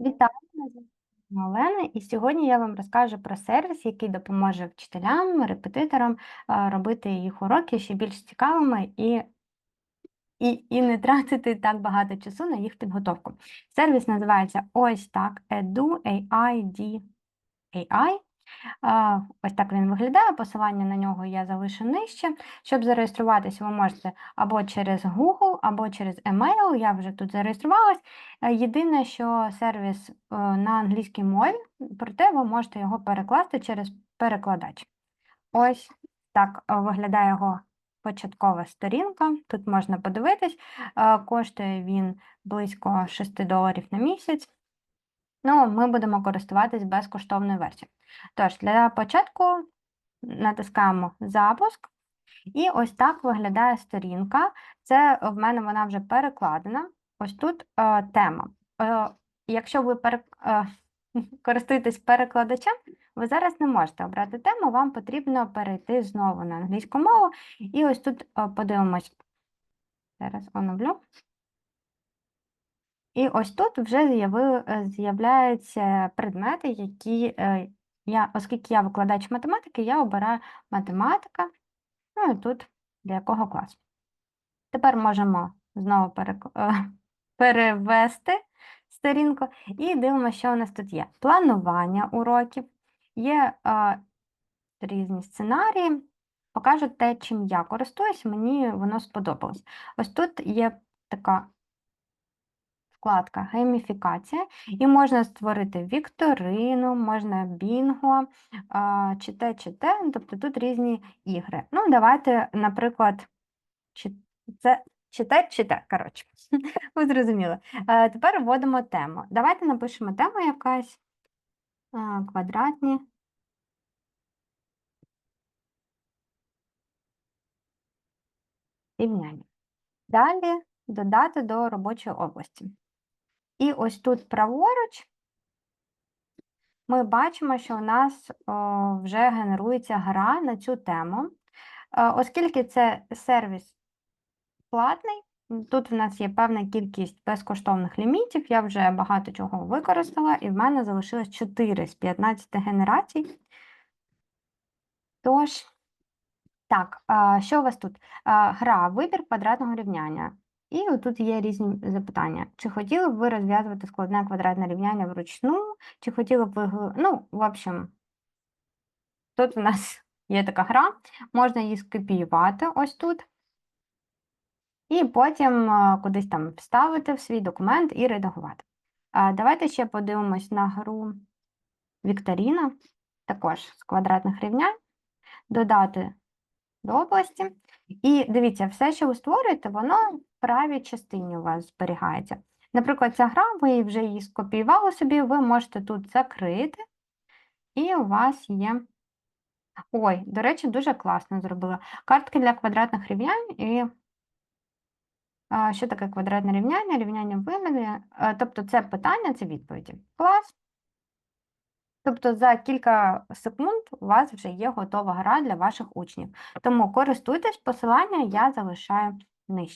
Вітаю, мене Олена, і сьогодні я вам розкажу про сервіс, який допоможе вчителям, репетиторам робити їх уроки ще більш цікавими і, і, і не тратити так багато часу на їх підготовку. Сервіс називається ось так Edu AI. Ось так він виглядає. Посилання на нього я залишу нижче. Щоб зареєструватися, ви можете або через Google, або через email. Я вже тут зареєструвалась. Е, Єдине, що сервіс е, на англійській мові, проте ви можете його перекласти через перекладач. Ось так е, виглядає його початкова сторінка. Тут можна подивитись. Коштує він близько 6 доларів на місяць. Ну, ми будемо користуватись безкоштовною версією. Тож, для початку натискаємо запуск. І ось так виглядає сторінка. Це в мене вона вже перекладена. Ось тут е, тема. Е, якщо ви пере, е, користуєтесь перекладачем, ви зараз не можете обрати тему, вам потрібно перейти знову на англійську мову. І ось тут е, подивимось. Зараз оновлю. І ось тут вже е, з'являються предмети, які е, я, оскільки я викладач математики, я обираю математика. Ну і тут для якого класу. Тепер можемо знову перек- е, перевести сторінку і дивимося, що у нас тут є. Планування уроків, є е, різні сценарії. Покажу те, чим я користуюсь, мені воно сподобалось. Ось тут є така вкладка гейміфікація, і можна створити вікторину, можна бінго, чи те, чи те, ну, тобто тут різні ігри. Ну, давайте, наприклад, чи це чи те, чи те, коротше, ви зрозуміли. Тепер вводимо тему. Давайте напишемо тему якась квадратні. Рівняння. Далі додати до робочої області. І ось тут праворуч ми бачимо, що у нас вже генерується гра на цю тему. Е, Оскільки це сервіс платний, тут в нас є певна кількість безкоштовних лімітів, я вже багато чого використала, і в мене залишилось 4 з 15 генерацій. Тож, так, що у вас тут? Гра, вибір квадратного рівняння. І тут є різні запитання. Чи хотіли б ви розв'язувати складне квадратне рівняння вручну, чи хотіли б ви, ну, в общем, тут у нас є така гра, можна її скопіювати ось тут, і потім кудись там вставити в свій документ і редагувати. Давайте ще подивимось на гру Вікторіна, також з квадратних рівнянь, додати до області. І дивіться, все, що ви створюєте, воно в правій частині у вас зберігається. Наприклад, ця гра, ви вже її скопіювали собі, ви можете тут закрити, і у вас є. Ой, до речі, дуже класно зробила. Картки для квадратних рівнянь і. Що таке квадратне рівняння? Рівняння вимірює. Е, Тобто це питання, це відповіді. Клас. Тобто за кілька секунд у вас вже є готова гра для ваших учнів. Тому користуйтесь, посилання я залишаю нижче.